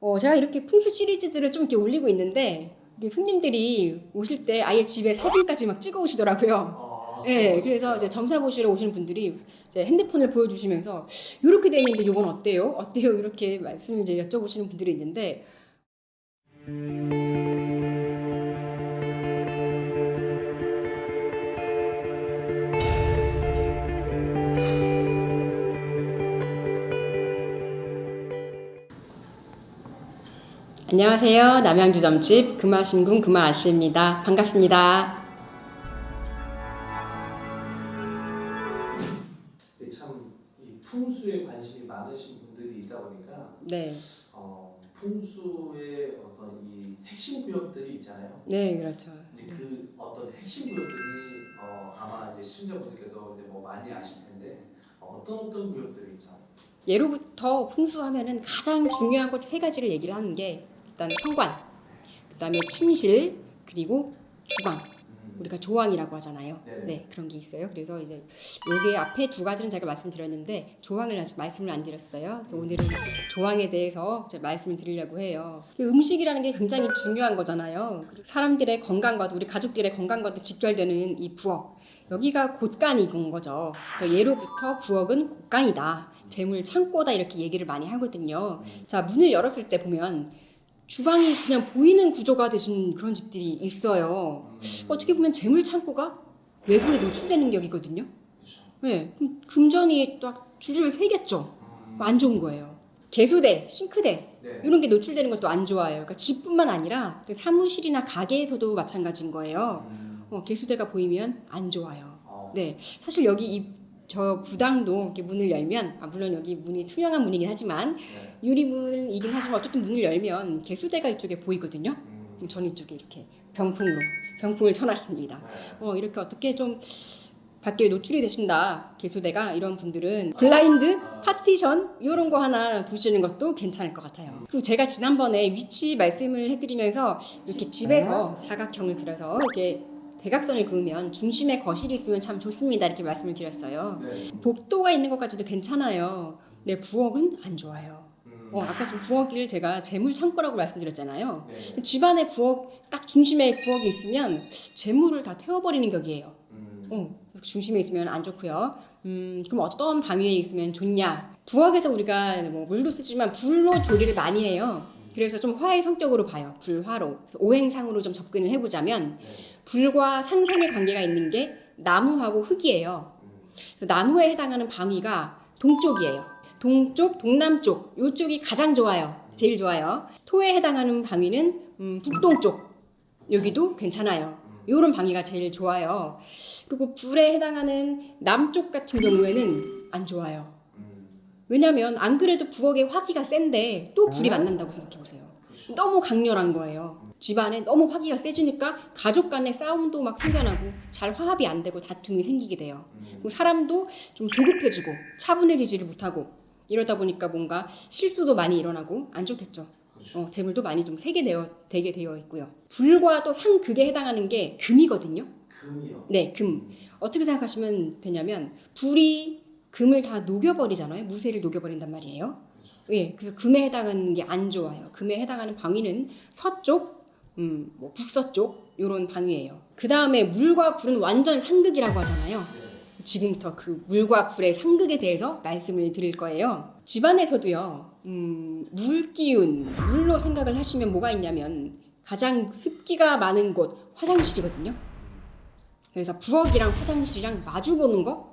어, 제가 이렇게 풍수 시리즈들을 좀 이렇게 올리고 있는데 손님들이 오실 때 아예 집에 사진까지 막 찍어 오시더라고요. 아, 네, 그래서 이제 점사 보시러 오시는 분들이 이제 핸드폰을 보여주시면서 이렇게 돼 있는데 이건 어때요? 어때요? 이렇게 말씀을 이제 여쭤보시는 분들이 있는데 안녕하세요. 남양주 점집 금화신궁 금화아씨입니다. 반갑습니다. 네, 참이 풍수에 관심이 많으신 분들이 있다 보니까 네, 어, 풍수의 어떤 이 핵심 구역들이 있잖아요. 네 그렇죠. 이제 그 어떤 핵심 구역들이 어, 아마 이제 시청자분들께도 이제 뭐 많이 아실 텐데 어, 어떤 어떤 구역들이 있죠? 예로부터 풍수하면은 가장 중요한 것 세 가지를 얘기를 하는 게 일단 현관, 그 다음에 침실, 그리고 주방. 음, 우리가 조왕이라고 하잖아요. 네네. 네, 그런 게 있어요. 그래서 이제 여기 앞에 두 가지는 제가 말씀드렸는데 조항을 아직 말씀을 안 드렸어요. 그래서 오늘은 조항에 대해서 이제 말씀을 드리려고 해요. 이 음식이라는 게 굉장히 중요한 거잖아요. 사람들의 건강과도 우리 가족들의 건강과도 직결되는 이 부엌. 여기가 곳간인 거죠. 예로부터 부엌은 곳간이다. 재물 창고다 이렇게 얘기를 많이 하거든요. 자, 문을 열었을 때 보면 주방이 그냥 보이는 구조가 되신 그런 집들이 있어요. 음, 어떻게 보면 재물 창고가 외부에 노출되는 격이거든요. 네, 그럼 금전이 딱 줄을 세겠죠. 음, 안 좋은 거예요. 개수대, 싱크대 네. 이런 게 노출되는 것도 안 좋아요. 그러니까 집뿐만 아니라 사무실이나 가게에서도 마찬가지인 거예요. 음, 어, 개수대가 보이면 안 좋아요. 어, 네, 사실 여기 이 저 부당도 이렇게 문을 열면 아 물론 여기 문이 투명한 문이긴 하지만 네. 유리문이긴 하지만 어쨌든 문을 열면 개수대가 이쪽에 보이거든요. 음, 전 이쪽에 이렇게 병풍으로 병풍을 쳐놨습니다. 네. 어, 이렇게 어떻게 좀 밖에 노출이 되신다 개수대가 이런 분들은 블라인드, 파티션 이런 거 하나 두시는 것도 괜찮을 것 같아요. 그리고 제가 지난번에 위치 말씀을 해드리면서 이렇게 집에서 사각형을 그려서 이렇게 대각선을 그으면 중심에 거실이 있으면 참 좋습니다 이렇게 말씀을 드렸어요. 네. 복도가 있는 것까지도 괜찮아요. 네 부엌은 안 좋아요. 음, 어, 아까 좀 부엌을 제가 재물 창고라고 말씀드렸잖아요. 네. 집안에 부엌 딱 중심에 부엌이 있으면 재물을 다 태워버리는 격이에요. 음, 어, 중심에 있으면 안 좋고요. 음, 그럼 어떤 방위에 있으면 좋냐? 부엌에서 우리가 뭐 물도 쓰지만 불로 조리를 많이 해요. 그래서 좀 화의 성격으로 봐요. 불화로. 오행상으로 좀 접근을 해보자면 네. 불과 상상의 관계가 있는 게 나무하고 흙이에요. 나무에 해당하는 방위가 동쪽이에요. 동쪽, 동남쪽 요쪽이 가장 좋아요. 제일 좋아요. 토에 해당하는 방위는 음, 북동쪽 여기도 괜찮아요. 음, 요런 방위가 제일 좋아요. 그리고 불에 해당하는 남쪽 같은 경우에는 안 좋아요. 음, 왜냐면 안 그래도 부엌에 화기가 센데 또 불이 만난다고 생각해 보세요. 그렇죠. 너무 강렬한 거예요. 집안에 너무 화기가 세지니까 가족 간의 싸움도 막 생겨나고 잘 화합이 안 되고 다툼이 생기게 돼요. 음, 그리고 사람도 좀 조급해지고 차분해지지를 못하고 이러다 보니까 뭔가 실수도 많이 일어나고 안 좋겠죠. 그렇죠. 어, 재물도 많이 좀 세게 되어 되게 되어 있고요. 불과 또 상극에 해당하는 게 금이거든요. 금이요. 네, 금. 어떻게 생각하시면 되냐면 불이 금을 다 녹여버리잖아요. 무쇠를 녹여버린단 말이에요. 예, 그래서 금에 해당하는 게 안 좋아요. 금에 해당하는 방위는 서쪽, 음, 뭐 북서쪽 이런 방위예요. 그 다음에 물과 불은 완전 상극이라고 하잖아요. 네. 지금부터 그 물과 불의 상극에 대해서 말씀을 드릴 거예요. 집안에서도요, 음, 물 기운, 물로 생각을 하시면 뭐가 있냐면 가장 습기가 많은 곳 화장실이거든요. 그래서 부엌이랑 화장실이랑 마주 보는 거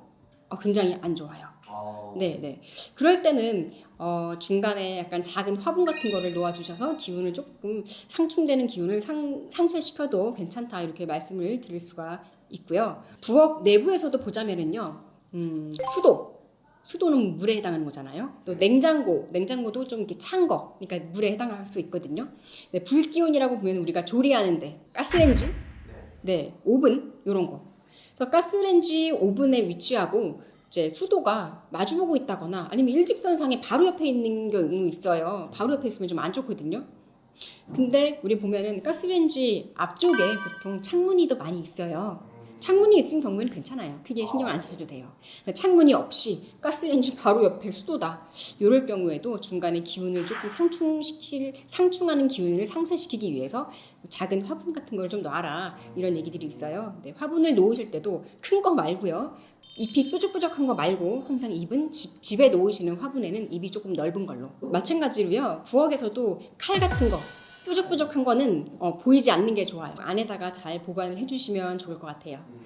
어, 굉장히 안 좋아요. 어, 네, 네. 그럴 때는 어, 중간에 약간 작은 화분 같은 거를 놓아주셔서 기운을 조금 상충되는 기운을 상, 상쇄시켜도 괜찮다 이렇게 말씀을 드릴 수가 있고요. 부엌 내부에서도 보자면은요, 음, 수도. 수도는 물에 해당하는 거잖아요. 또 냉장고, 냉장고도 좀 이렇게 찬 거, 그러니까 물에 해당할 수 있거든요. 네, 불 기운이라고 보면 우리가 조리하는데 가스레인지, 네. 네, 오븐 이런 거. 그래서 가스레인지 오븐에 위치하고 이제 수도가 마주보고 있다거나 아니면 일직선상에 바로 옆에 있는 경우 있어요. 바로 옆에 있으면 좀 안 좋거든요. 근데 우리 보면은 가스레인지 앞쪽에 보통 창문이 더 많이 있어요. 음, 창문이 있은 경우에는 괜찮아요. 크게 신경 안 쓰셔도 돼요. 창문이 없이 가스레인지 바로 옆에 수도다. 이럴 경우에도 중간에 기운을 조금 상충시킬 상충하는 기운을 상쇄시키기 위해서 작은 화분 같은 걸 좀 놔라 이런 얘기들이 있어요. 근데 화분을 놓으실 때도 큰 거 말고요. 잎이 뾰족뾰족한 거 말고 항상 잎은 집, 집에 놓으시는 화분에는 잎이 조금 넓은 걸로 마찬가지로요 부엌에서도 칼 같은 거 뾰족뾰족한 거는 어, 보이지 않는 게 좋아요 안에다가 잘 보관을 해주시면 좋을 것 같아요 음.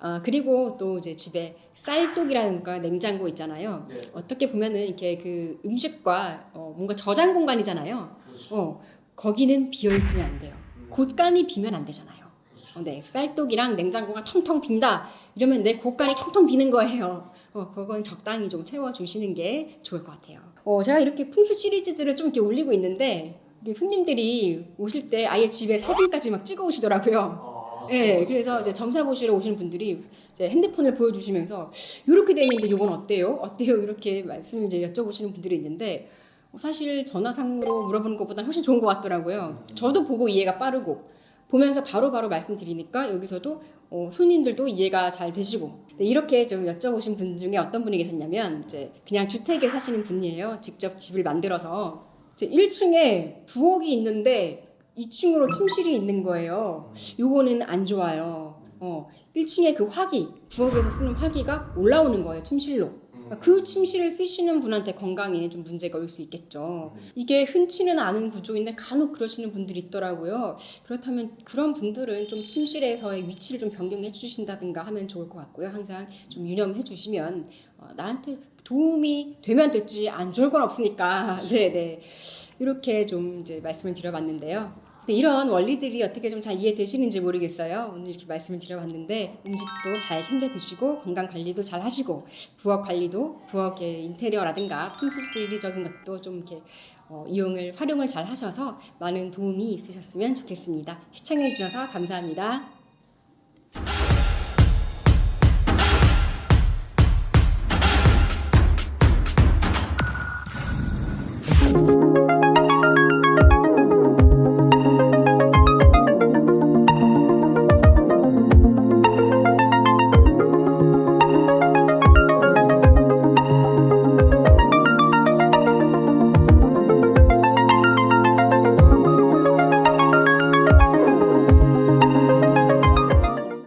아 그리고 또 이제 집에 쌀독이라든가 냉장고 있잖아요 네. 어떻게 보면은 이렇게 그 음식과 어, 뭔가 저장 공간이잖아요 그렇죠. 어 거기는 비어 있으면 안 돼요 음. 곳간이 비면 안 되잖아요 그렇죠. 어, 네, 쌀독이랑 냉장고가 텅텅 빈다 이러면 내 곳간이 텅텅 비는 거예요. 어, 그건 적당히 좀 채워주시는 게 좋을 것 같아요. 어, 제가 이렇게 풍수 시리즈들을 좀 이렇게 올리고 있는데 손님들이 오실 때 아예 집에 사진까지 막 찍어 오시더라고요. 아, 네, 그래서 이제 점사 보시러 오시는 분들이 이제 핸드폰을 보여주시면서 이렇게 돼 있는데 이건 어때요? 어때요? 이렇게 말씀을 이제 여쭤보시는 분들이 있는데 어, 사실 전화상으로 물어보는 것보다 훨씬 좋은 것 같더라고요. 저도 보고 이해가 빠르고 보면서 바로 바로 말씀드리니까 여기서도 어, 손님들도 이해가 잘 되시고 네, 이렇게 좀 여쭤보신 분 중에 어떤 분이 계셨냐면 이제 그냥 주택에 사시는 분이에요. 직접 집을 만들어서 이제 1층에 부엌이 있는데 2층으로 침실이 있는 거예요. 요거는 안 좋아요. 어, 1층에 그 화기, 부엌에서 쓰는 화기가 올라오는 거예요, 침실로. 음. 그 침실을 쓰시는 분한테 건강에 좀 문제가 올 수 있겠죠. 이게 흔치는 않은 구조인데 간혹 그러시는 분들이 있더라고요. 그렇다면 그런 분들은 좀 침실에서의 위치를 좀 변경해 주신다든가 하면 좋을 것 같고요. 항상 좀 유념해 주시면 어, 나한테 도움이 되면 됐지 안 좋을 건 없으니까. 네네. 이렇게 좀 이제 말씀을 드려봤는데요. 이런 원리들이 어떻게 좀 잘 이해되시는지 모르겠어요. 오늘 이렇게 말씀을 드려봤는데 음식도 잘 챙겨 드시고 건강 관리도 잘 하시고 부엌 관리도 부엌의 인테리어라든가 풍수지리적인 것도 좀 이렇게 어, 이용을 활용을 잘 하셔서 많은 도움이 있으셨으면 좋겠습니다. 시청해 주셔서 감사합니다.